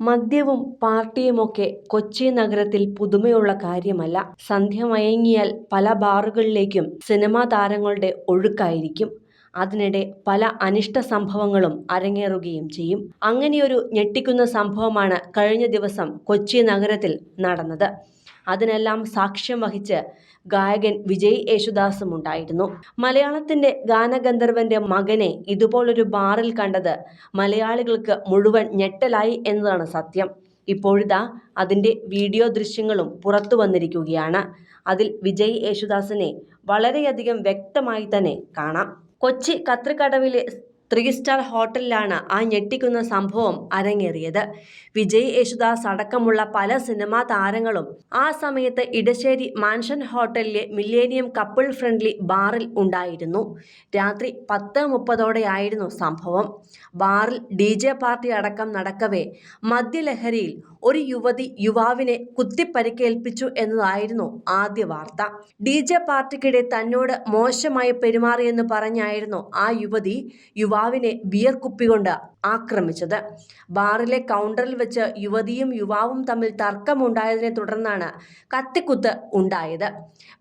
മദ്യവും പാർട്ടിയുമൊക്കെ കൊച്ചി നഗരത്തിൽ പുതുമയുള്ള കാര്യമല്ല. സന്ധ്യ മയങ്ങിയാൽ പല ബാറുകളിലേക്കും സിനിമാ താരങ്ങളുടെ ഒഴുക്കായിരിക്കും. അതിനിടെ പല അനിഷ്ട സംഭവങ്ങളും അരങ്ങേറുകയും ചെയ്യും. അങ്ങനെയൊരു ഞെട്ടിക്കുന്ന സംഭവമാണ് കഴിഞ്ഞ ദിവസം കൊച്ചി നഗരത്തിൽ നടന്നത്. അതിനെല്ലാം സാക്ഷ്യം വഹിച്ച് ഗായകൻ വിജയ് യേശുദാസും ഉണ്ടായിരുന്നു മലയാളത്തിന്റെ ഗാനഗന്ധർവന്റെ മകനെ ഇതുപോലൊരു ബാറിൽ കണ്ടത് മലയാളികൾക്ക് മുഴുവൻ ഞെട്ടലായി എന്നതാണ് സത്യം. ഇപ്പോഴിതാ അതിന്റെ വീഡിയോ ദൃശ്യങ്ങളും പുറത്തു വന്നിരിക്കുകയാണ് അതിൽ വിജയ് യേശുദാസിനെ വളരെയധികം വ്യക്തമായി തന്നെ കാണാം. കൊച്ചി കത്രിക്കടവിലെ ത്രീ സ്റ്റാർ ഹോട്ടലിലാണ് ആ ഞെട്ടിക്കുന്ന സംഭവം അരങ്ങേറിയത്. വിജയ് യേശുദാസ് അടക്കമുള്ള പല സിനിമാ താരങ്ങളും ആ സമയത്ത് ഇടശ്ശേരി മാൻഷൻ ഹോട്ടലിലെ മില്ലേനിയം കപ്പിൾ ഫ്രണ്ട്ലി ബാറിൽ ഉണ്ടായിരുന്നു. രാത്രി പത്ത് മുപ്പതോടെയായിരുന്നു സംഭവം. ബാറിൽ ഡി ജെ പാർട്ടി അടക്കം നടക്കവേ മദ്യലഹരിയിൽ ഒരു യുവതി യുവാവിനെ കുത്തിപ്പരിക്കേൽപ്പിച്ചു എന്നതായിരുന്നു ആദ്യ വാർത്ത. ഡി ജെ പാർട്ടിക്കിടെ തന്നോട് മോശമായി പെരുമാറിയെന്ന് പറഞ്ഞായിരുന്നു ആ യുവതി യുവാവിനെ ബിയർ കുപ്പികൊണ്ട് ആക്രമിച്ചത്. ബാറിലെ കൗണ്ടറിൽ വെച്ച് യുവതിയും യുവാവും തമ്മിൽ തർക്കമുണ്ടായതിനെ തുടർന്നാണ് കത്തിക്കുത്ത് ഉണ്ടായത്.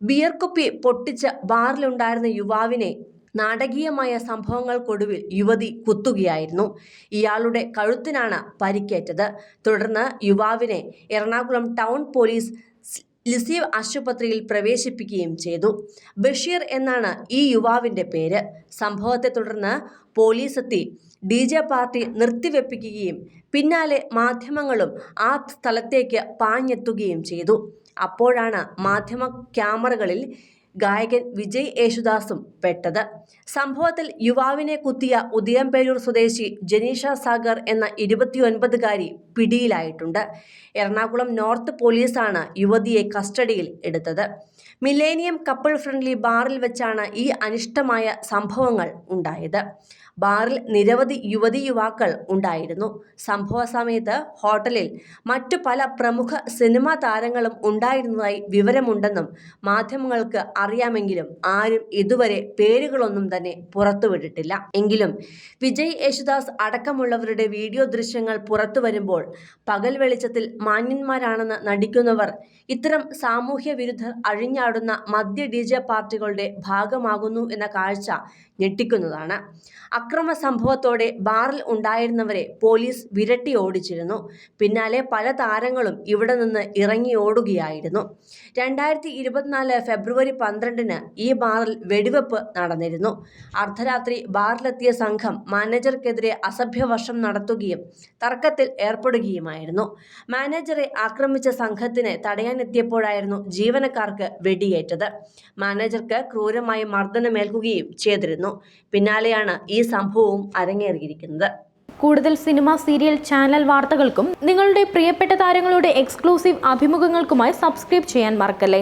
ബിയർകുപ്പി പൊട്ടിച്ച് ബാറിലുണ്ടായിരുന്ന യുവാവിനെ നാടകീയമായ സംഭവങ്ങൾക്കൊടുവിൽ യുവതി കുത്തുകയായിരുന്നു. ഇയാളുടെ കഴുത്തിനാണ് പരിക്കേറ്റത്. തുടർന്ന് യുവാവിനെ എറണാകുളം ടൗൺ പൊലീസ് ലിസി ആശുപത്രിയിൽ പ്രവേശിപ്പിക്കുകയും ചെയ്തു. ബഷീർ എന്നാണ് ഈ യുവാവിന്റെ പേര്. സംഭവത്തെ തുടർന്ന് പോലീസെത്തി ഡിജെ പാർട്ടി നിർത്തിവെപ്പിക്കുകയും പിന്നാലെ മാധ്യമങ്ങളും ആ സ്ഥലത്തേക്ക് പാഞ്ഞെത്തുകയും ചെയ്തു. അപ്പോഴാണ് മാധ്യമ ക്യാമറകളിൽ ഗായകൻ വിജയ് യേശുദാസും പെട്ടത്. സംഭവത്തിൽ യുവാവിനെ കുത്തിയ ഉദയംപേരൂർ സ്വദേശി ജനീഷ സാഗർ എന്ന ഇരുപത്തിയൊൻപതുകാരി പിടിയിലായിട്ടുണ്ട്. എറണാകുളം നോർത്ത് പോലീസാണ് യുവതിയെ കസ്റ്റഡിയിൽ എടുത്തത്. മില്ലേനിയം കപ്പിൾ ഫ്രണ്ട്ലി ബാറിൽ വെച്ചാണ് ഈ അനിഷ്ടമായ സംഭവങ്ങൾ ഉണ്ടായത്. ബാറിൽ നിരവധി യുവതി യുവാക്കൾ ഉണ്ടായിരുന്നു. സംഭവ സമയത്ത് ഹോട്ടലിൽ മറ്റു പല പ്രമുഖ സിനിമാ താരങ്ങളും ഉണ്ടായിരുന്നതായി വിവരമുണ്ടെന്നും മാധ്യമങ്ങൾക്ക് അറിയാമെങ്കിലും ആരും ഇതുവരെ പേരുകളൊന്നും തന്നെ പുറത്തുവിട്ടിട്ടില്ല. എങ്കിലും വിജയ് യേശുദാസ് അടക്കമുള്ളവരുടെ വീഡിയോ ദൃശ്യങ്ങൾ പുറത്തുവരുമ്പോൾ പകൽ വെളിച്ചത്തിൽ മാന്യന്മാരാണെന്ന് നടിക്കുന്നവർ ഇത്തരം സാമൂഹ്യ വിരുദ്ധർ അഴിഞ്ഞാടുന്ന മദ്യ ഡി ജെ പാർട്ടികളുടെ ഭാഗമാകുന്നു എന്ന കാഴ്ച ഞെട്ടിക്കുന്നതാണ്. അക്രമ സംഭവത്തോടെ ബാറിൽ ഉണ്ടായിരുന്നവരെ പോലീസ് വിരട്ടി ഓടിച്ചിരുന്നു. പിന്നാലെ പല താരങ്ങളും ഇവിടെ നിന്ന് ഇറങ്ങി ഓടുകയായിരുന്നു രണ്ടായിരത്തി ഇരുപത്തിനാല് ഫെബ്രുവരി പന്ത്രണ്ടിന് ഈ ബാറിൽ വെടിവെപ്പ് നടന്നിരുന്നു. അർദ്ധരാത്രി ബാറിലെത്തിയ സംഘം മാനേജർക്കെതിരെ അസഭ്യവർഷം നടത്തുകയും തർക്കത്തിൽ ഏർപ്പെടുകയുമായിരുന്നു. മാനേജറെ ആക്രമിച്ച സംഘത്തിന് തടയാനെത്തിയപ്പോഴായിരുന്നു ജീവനക്കാർക്ക് വെടിയേറ്റത്. മാനേജർക്ക് ക്രൂരമായി മർദ്ദനമേൽക്കുകയും ചെയ്തിരുന്നു. പിന്നാലെയാണ് ഈ സംഭവവും അരങ്ങേറിയിരിക്കുന്നത്. കൂടുതൽ സിനിമ, സീരിയൽ, ചാനൽ വാർത്തകൾക്കും നിങ്ങളുടെ പ്രിയപ്പെട്ട താരങ്ങളുടെ എക്സ്ക്ലൂസീവ് അഭിമുഖങ്ങൾക്കുമായി സബ്സ്ക്രൈബ് ചെയ്യാൻ മറക്കല്ലേ